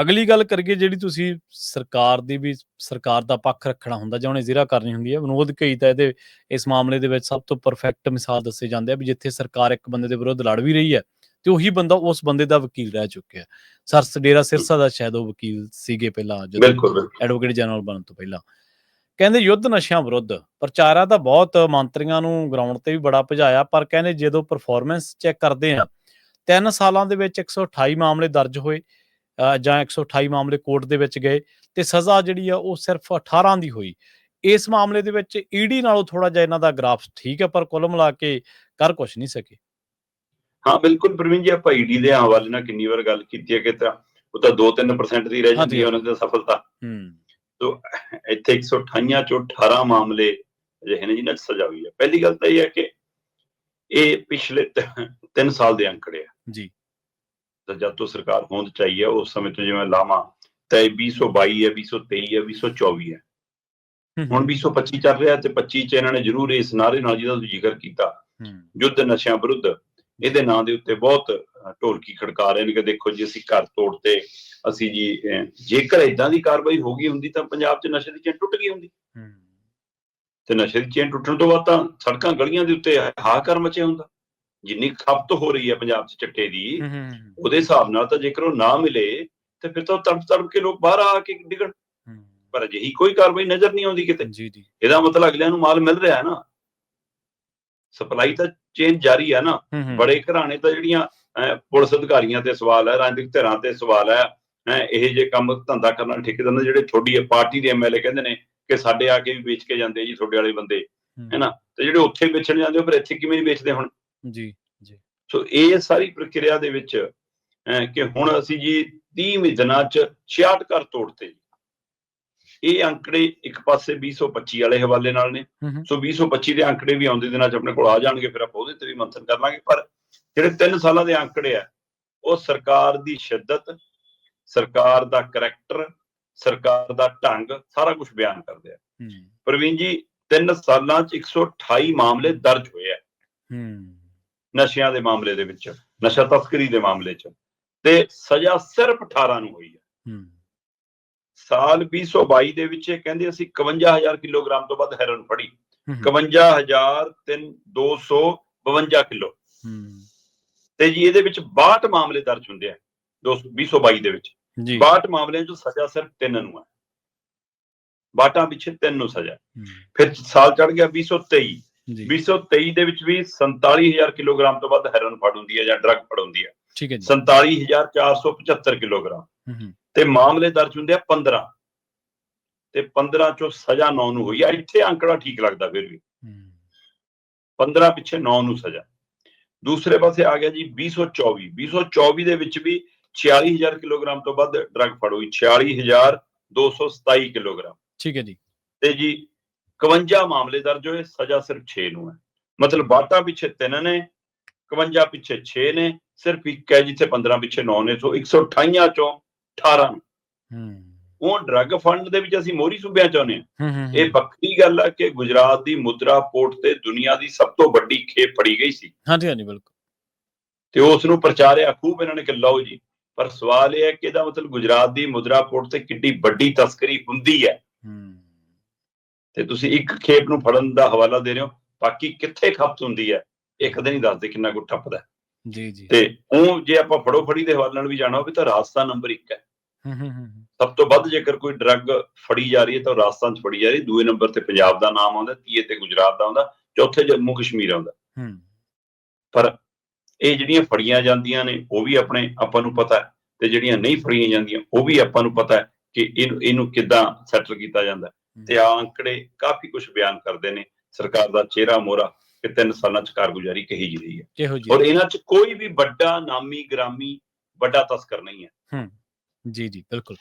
ਅਗਲੀ ਗੱਲ ਕਰੀਏ ਜਿਹੜੀ ਤੁਸੀਂ ਸਰਕਾਰ ਦੀ ਵੀ ਸਰਕਾਰ ਦਾ ਪੱਖ ਰੱਖਣਾ ਹੁੰਦਾ ਜਾਂ ਉਹਨੇ ਜ਼ਿਰਾ ਕਰਨੀ ਹੁੰਦੀ ਹੈ ਵਿਨੋਦ ਕਈ ਤਾਂ ਇਹਦੇ ਇਸ ਮਾਮਲੇ ਦੇ ਵਿੱਚ ਸਭ ਤੋਂ ਪਰਫੈਕਟ ਮਿਸਾਲ ਦੱਸੇ ਜਾਂਦੇ ਆ ਵੀ ਜਿੱਥੇ ਸਰਕਾਰ ਇੱਕ ਬੰਦੇ ਦੇ ਵਿਰੁੱਧ ਲੜ ਵੀ ਰਹੀ ਹੈ ਤੇ ਉਹੀ ਬੰਦਾ ਉਸ ਬੰਦੇ ਦਾ ਵਕੀਲ ਰਹਿ ਚੁੱਕਿਆ ਸਰਸ ਡੇਰਾ ਸਿਰਸਾ ਦਾ ਸ਼ਾਇਦ ਉਹ ਵਕੀਲ ਸੀਗੇ ਪਹਿਲਾਂ ਜਦੋਂ ਐਡਵੋਕੇਟ ਜਨਰਲ ਬਣਨ ਤੋਂ ਪਹਿਲਾਂ। ਕਹਿੰਦੇ ਯੁੱਧ ਨਸ਼ਿਆਂ ਵਿਰੁੱਧ ਪ੍ਰਚਾਰਾ ਤਾਂ ਬਹੁਤ ਮੰਤਰੀਆਂ ਨੂੰ ਗਰਾਊਂਡ ਤੇ ਵੀ ਬੜਾ ਭਜਾਇਆ ਪਰ ਕਹਿੰਦੇ ਜਦੋਂ ਪਰਫਾਰਮੈਂਸ ਚੈੱਕ ਕਰਦੇ ਆ ਤਿੰਨ ਸਾਲਾਂ ਦੇ ਵਿੱਚ 128 ਮਾਮਲੇ ਦਰਜ ਹੋਏ ਜਾਂ 128 ਮਾਮਲੇ ਕੋਰਟ ਦੇ ਵਿੱਚ ਗਏ ਤੇ ਸਜ਼ਾ ਜਿਹੜੀ ਆ ਉਹ ਸਿਰਫ 18 ਦੀ ਹੋਈ। ਇਸ ਮਾਮਲੇ ਦੇ ਵਿੱਚ ਈਡੀ ਨਾਲੋਂ ਥੋੜਾ ਜਿਹਾ ਇਹਨਾਂ ਦਾ ਗ੍ਰਾਫ ਠੀਕ ਹੈ ਪਰ ਕੁੱਲ ਮਿਲਾ ਕੇ ਕਰ ਕੁਝ ਨਹੀਂ ਸਕੇ। ਹਾਂ ਬਿਲਕੁਲ ਪ੍ਰਵੀਨ ਜੀ ਆਪਾਂ ਈਡੀ ਦੇ ਹਵਾਲੇ ਨਾਲ ਕਿੰਨੀ ਵਾਰ ਗੱਲ ਕੀਤੀ ਹੈ ਕਿ ਤਾਂ ਉਹ ਤਾਂ 2-3% ਦੀ ਰਹਿ ਜਾਂਦੀ ਹੈ ਉਹਨਾਂ ਦੀ ਸਫਲਤਾ। ਹੂੰ। ਇੱਥੇ 128 ਚੋਂ 18 ਮਾਮਲੇ ਅਜਿਹੇ ਨੇ ਜਿਨ੍ਹਾਂ 'ਚ ਸਜ਼ਾ ਹੋਈ ਹੈ ਪਹਿਲੀ ਗੱਲ ਤਾਂ ਇਹ ਹੈ ਕਿ ਇਹ ਪਿਛਲੇ 3 ਸਾਲ ਦੇ ਅੰਕੜੇ ਆ। ਜੀ। ਤਾਂ ਜਦ ਤੋਂ ਸਰਕਾਰ ਹੋਂਦ ਚ ਆਈ ਹੈ ਉਸ ਸਮੇਂ ਤੋਂ ਜਿਵੇਂ ਲਾਵਾਂ ਤਾਂ ਇਹ 2022 ਹੈ 2023 ਹੈ 2024 ਹੈ। ਹੁਣ 2025 ਚੱਲ ਰਿਹਾ ਤੇ 25 ਚ ਇਹਨਾਂ ਨੇ ਜ਼ਰੂਰ ਇਸ ਨਾਰੇ ਨਾਲ ਜਿਹਦਾ ਤੁਸੀਂ ਜ਼ਿਕਰ ਕੀਤਾ ਯੁੱਧ ਨਸ਼ਿਆਂ ਵਿਰੁੱਧ ਇਹਦੇ ਨਾਂ ਦੇ ਉੱਤੇ ਬਹੁਤ ਢੋਲਕੀ ਖੜਕਾ ਰਹੇ ਨੇ ਕਿ ਦੇਖੋ ਜੀ ਅਸੀਂ ਘਰ ਤੋੜਤੇ ਅਸੀਂ ਜੀ ਜੇਕਰ ਇਦਾਂ ਦੀ ਕਾਰਵਾਈ ਹੋ ਗਈ ਹੁੰਦੀ ਤਾਂ ਪੰਜਾਬ 'ਚ ਨਸ਼ੇ ਦੀ ਚੇਨ ਟੁੱਟ ਗਈ ਹੁੰਦੀ। ਤੇ ਨਸ਼ੇ ਦੀ ਚੇਨ ਟੁੱਟਣ ਤੋਂ ਬਾਅਦ ਤਾਂ ਸੜਕਾਂ ਗਲੀਆਂ ਦੇ ਉੱਤੇ ਹਾਹਾਕਾਰ ਮਚਿਆ ਹੁੰਦਾ। ਜਿੰਨੀ ਖਪਤ ਹੋ ਰਹੀ ਹੈ ਪੰਜਾਬ 'ਚ ਚਿੱਟੇ ਦੀ ਉਹਦੇ ਹਿਸਾਬ ਨਾਲ ਤਾਂ ਜੇਕਰ ਉਹ ਨਾ ਮਿਲੇ ਤੇ ਫਿਰ ਤਾਂ ਤੜਪ ਤੜਪ ਕੇ ਲੋਕ ਬਾਹਰ ਆ ਕੇ ਡਿੱਗਣ। ਪਰ ਅਜਿਹੀ ਕੋਈ ਕਾਰਵਾਈ ਨਜ਼ਰ ਨਹੀਂ ਆਉਂਦੀ ਕਿਤੇ। ਜੀ ਜੀ। ਇਹਦਾ ਮਤਲਬ ਅਗਲਿਆਂ ਨੂੰ ਮਾਲ ਮਿਲ ਰਿਹਾ ਹੈ ਨਾ। ਸਪਲਾਈ ਤਾਂ ਚੇਨ ਜਾਰੀ ਹੈ ਨਾ ਬੜੇ ਘਰਾਣੇ ਤਾਂ ਜਿਹੜੀਆਂ ਪੁਲਿਸ ਅਧਿਕਾਰੀਆਂ ਤੇ ਸਵਾਲ ਹੈ ਰਾਜਨੀਤਿਕ ਧਿਰਾਂ ਤੇ ਸਵਾਲ ਹੈ ਹੈਂ, ਇਹ ਜੇ ਕੰਮ ਧੰਦਾ ਕਰਨ ਵਾਲੇ ਠੇਕੇਦਾਰ ਨੇ ਜਿਹੜੇ ਤੁਹਾਡੀ ਪਾਰਟੀ ਦੇ ਐਮਐਲਏ ਕਹਿੰਦੇ ਨੇ ਕਿ ਸਾਡੇ ਆ ਕੇ ਵੀ ਵੇਚ ਕੇ ਜਾਂਦੇ ਜੀ ਤੁਹਾਡੇ ਵਾਲੇ ਬੰਦੇ ਹੂੰ, ਹੈਨਾ ਤੇ ਜਿਹੜੇ ਉੱਥੇ ਵੇਚਣ ਜਾਂਦੇ ਉਹ ਫਿਰ ਇੱਥੇ ਕਿਵੇਂ ਵੇਚਦੇ ਹੁਣ? ਜੀ ਸੋ ਇਹ ਸਾਰੀ ਪ੍ਰਕਿਰਿਆ ਦੇ ਵਿੱਚ ਕਿ ਹੁਣ ਅਸੀਂ ਜੀ 30 ਦਿਨਾਂ ਚ 66 ਘਰ ਤੋੜਤੇ ਜੀ। ਇਹ ਅੰਕੜੇ ਇੱਕ ਪਾਸੇ 2025 ਵਾਲੇ ਹਵਾਲੇ ਨਾਲ ਨੇ। ਸੋ 2025 ਦੇ ਅੰਕੜੇ ਵੀ ਆਉਂਦੇ ਦਿਨਾਂ ਚ ਆਪਣੇ ਕੋਲ ਆ ਜਾਣਗੇ ਫਿਰ ਆਪਾਂ ਉਹਦੇ ਤੇ ਵੀ ਮੰਥਨ ਕਰ ਲਾਂਗੇ। ਪਰ ਜਿਹੜੇ 3 ਸਾਲਾਂ ਦੇ ਅੰਕੜੇ ਆ ਉਹ ਸਰਕਾਰ ਦੀ ਸ਼ਿੱਦਤ ਸਰਕਾਰ ਦਾ ਕਰੈਕਟਰ ਸਰਕਾਰ ਦਾ ਢੰਗ ਸਾਰਾ ਕੁਝ ਬਿਆਨ ਕਰਦੇ ਆ। ਪ੍ਰਵੀਨ ਜੀ 3 ਸਾਲਾਂ ਚ 128 ਮਾਮਲੇ ਦਰਜ ਹੋਏ ਆ। ਹੂੰ। ਨਸ਼ਿਆਂ ਦੇ ਮਾਮਲੇ ਦੇ ਵਿੱਚ ਨਸ਼ਾ ਤਸਕਰੀ ਦੇ ਮਾਮਲੇ 'ਚ। ਤੇ ਸਜ਼ਾ ਸਿਰਫ 18 ਨੂੰ ਹੋਈ ਹੈ। ਸਾਲ 2022 ਦੇ ਵਿੱਚ ਇਹ ਕਹਿੰਦੇ ਅਸੀਂ 51000 ਕਿਲੋਗ੍ਰਾਮ ਤੋਂ ਵੱਧ ਹੈਰੋਇਨ ਫੜੀ। ਹੂੰ 51252 ਕਿਲੋ। ਤੇ ਜੀ ਇਹਦੇ ਵਿੱਚ 62 ਮਾਮਲੇ ਦਰਜ ਹੁੰਦੇ ਆ 2022 ਦੇ ਵਿੱਚ। ਜੀ। 62 ਮਾਮਲਿਆਂ 'ਚੋਂ ਸਜ਼ਾ ਸਿਰਫ 3 ਨੂੰ ਹੈ ਬਾਟਾਂ ਪਿੱਛੇ 3 ਨੂੰ ਸਜ਼ਾ। ਫਿਰ ਸਾਲ ਚੜ ਗਿਆ 2023 ਜੀ 2023 ਦੇ ਵਿੱਚ ਵੀ 47000 ਕਿਲੋਗ੍ਰਾਮ ਤੋਂ ਵੱਧ ਹੈਰੋਇਨ ਫੜ ਹੁੰਦੀ ਹੈ ਜਾਂ ਡਰੱਗ ਫੜ ਹੁੰਦੀ ਹੈ। ਠੀਕ ਹੈ ਜੀ। 47475 ਕਿਲੋਗ੍ਰਾਮ। ਤੇ ਮਾਮਲੇ ਦਰਜ ਹੁੰਦੇ ਆ 15 ਤੇ 15 ਚੋਂ ਸਜ਼ਾ 9 ਨੂੰ ਹੋਈ ਆ। ਇੱਥੇ ਅੰਕੜਾ ਠੀਕ ਲੱਗਦਾ ਫਿਰ ਵੀ। ਹੂੰ। 15 ਪਿੱਛੇ 9 ਨੂੰ ਸਜ਼ਾ। ਦੂਸਰੇ ਪਾਸੇ ਆ ਗਿਆ ਜੀ 2024 2024 ਦੇ ਵਿੱਚ ਵੀ 46000 ਕਿਲੋਗ੍ਰਾਮ ਤੋਂ ਵੱਧ ਡਰੱਗ ਫੜ ਹੋਈ। 46227 ਕਿਲੋਗ੍ਰਾਮ। ਠੀਕ ਹੈ ਜੀ। ਤੇ ਜੀ 51 ਮਾਮਲੇ ਦਰਜ ਹੋਏ ਸਜ਼ਾ ਸਿਰਫ 6 ਨੂੰ ਹੈ। ਮਤਲਬ ਬਾਟਾ ਪਿੱਛੇ 3 ਨੇ 51 ਪਿੱਛੇ 6 ਨੇ ਸਿਰਫ ਇੱਕ ਹੈ ਜਿੱਥੇ 15 ਪਿੱਛੇ 9 ਨੇ ਸੋ 128 ਚੋਂ 18 ਨੂੰ। ਹੂੰ। ਉਹ ਡਰੱਗ ਫੰਡ ਦੇ ਵਿੱਚ ਅਸੀਂ ਮੋਹਰੀ ਸੂਬਿਆਂ ਚਾਹੁੰਦੇ ਹੂੰ ਇਹ ਵੱਖਰੀ ਗੱਲ ਹੈ ਕਿ ਗੁਜਰਾਤ ਦੀ ਮੁਦਰਾ ਪੋਰਟ ਤੇ ਦੁਨੀਆ ਦੀ ਸਭ ਤੋਂ ਵੱਡੀ ਖੇਪ ਫੜੀ ਗਈ ਸੀ। ਹਾਂਜੀ ਹਾਂਜੀ ਬਿਲਕੁਲ। ਤੇ ਉਸ ਨੂੰ ਪ੍ਰਚਾਰਿਆ ਖੂਬ ਇਹਨਾਂ ਨੇ ਕਿ ਲਓ ਜੀ ਪਰ ਸਵਾਲ ਇਹ ਹੈ ਕਿ ਇਹਦਾ ਮਤਲਬ ਗੁਜਰਾਤ ਦੀ ਮੁਦਰਾ ਪੋਰਟ ਤੇ ਕਿੰਨੀ ਵੱਡੀ ਤਸਕਰੀ ਹੁੰਦੀ ਹੈ। ਹੂੰ। ਤੇ ਤੁਸੀਂ ਇੱਕ ਖੇਪ ਨੂੰ ਫੜਨ ਦਾ ਹਵਾਲਾ ਦੇ ਰਹੇ ਹੋ ਬਾਕੀ ਕਿੱਥੇ ਖਪਤ ਹੁੰਦੀ ਹੈ ਇਹ ਕਦੇ ਨਹੀਂ ਦੱਸਦੇ ਕਿੰਨਾ ਕੁ ਠੱਪਦਾ ਹੈ। ਜੀ ਜੀ। ਤੇ ਉਹ ਜੇ ਆਪਾਂ ਫੜੋ ਫੜੀ ਦੇ ਹਵਾਲੇ ਨਾਲ ਵੀ ਜਾਣਾ ਹੋਵੇ ਤਾਂ ਰਾਜਸਥਾਨ ਨੰਬਰ 1 ਹੈ। ਹੂੰ ਹੂੰ ਹੂੰ ਸਭ ਤੋਂ ਵੱਧ ਜੇਕਰ ਕੋਈ ਡਰੱਗ ਫੜੀ ਜਾ ਰਹੀ ਹੈ ਤਾਂ ਰਾਜਸਥਾਨ 'ਚ ਫੜੀ ਜਾ ਰਹੀ ਦੂਏ ਨੰਬਰ ਤੇ ਪੰਜਾਬ ਦਾ ਨਾਮ ਆਉਂਦਾ ਤੀਏ ਤੇ ਗੁਜਰਾਤ ਦਾ ਆਉਂਦਾ ਚੌਥੇ ਜੰਮੂ ਕਸ਼ਮੀਰ ਆਉਂਦਾ। ਹੂੰ। ਪਰ ਇਹ ਜਿਹੜੀਆਂ ਫੜੀਆਂ ਜਾਂਦੀਆਂ ਨੇ ਉਹ ਵੀ ਆਪਣੇ ਆਪਾਂ ਨੂੰ ਪਤਾ ਹੈ ਤੇ ਜਿਹੜੀਆਂ ਨਹੀਂ ਫੜੀਆਂ ਜਾਂਦੀਆਂ ਉਹ ਵੀ ਆਪਾਂ ਨੂੰ ਪਤਾ ਹੈ ਕਿ ਇਹਨੂੰ ਇਹਨੂੰ ਕਿੱਦਾਂ ਸੈਟਲ ਕੀਤਾ ਜਾਂਦਾ ਹੈ। ਤੇ ਆ ਅੰਕੜੇ ਕਾਫੀ ਕੁਝ ਬਿਆਨ ਕਰਦੇ ਨੇ। ਸਰਕਾਰ ਦਾ ਚਿਹਰਾ ਮੋਹਰਾ ਕਿ ਤਿੰਨ ਸਾਲਾਂ ਚ ਕਾਰਗੁਜ਼ਾਰੀ ਕਹੀ ਜੀ ਰਹੀ ਹੈ। ਔਰ ਇਹਨਾਂ ਚ ਕੋਈ ਵੀ ਵੱਡਾ ਨਾਮੀ ਗ੍ਰਾਮੀ ਵੱਡਾ ਤਸਕਰ ਨਹੀਂ ਹੈ। ਜੀ ਜੀ ਬਿਲਕੁਲ।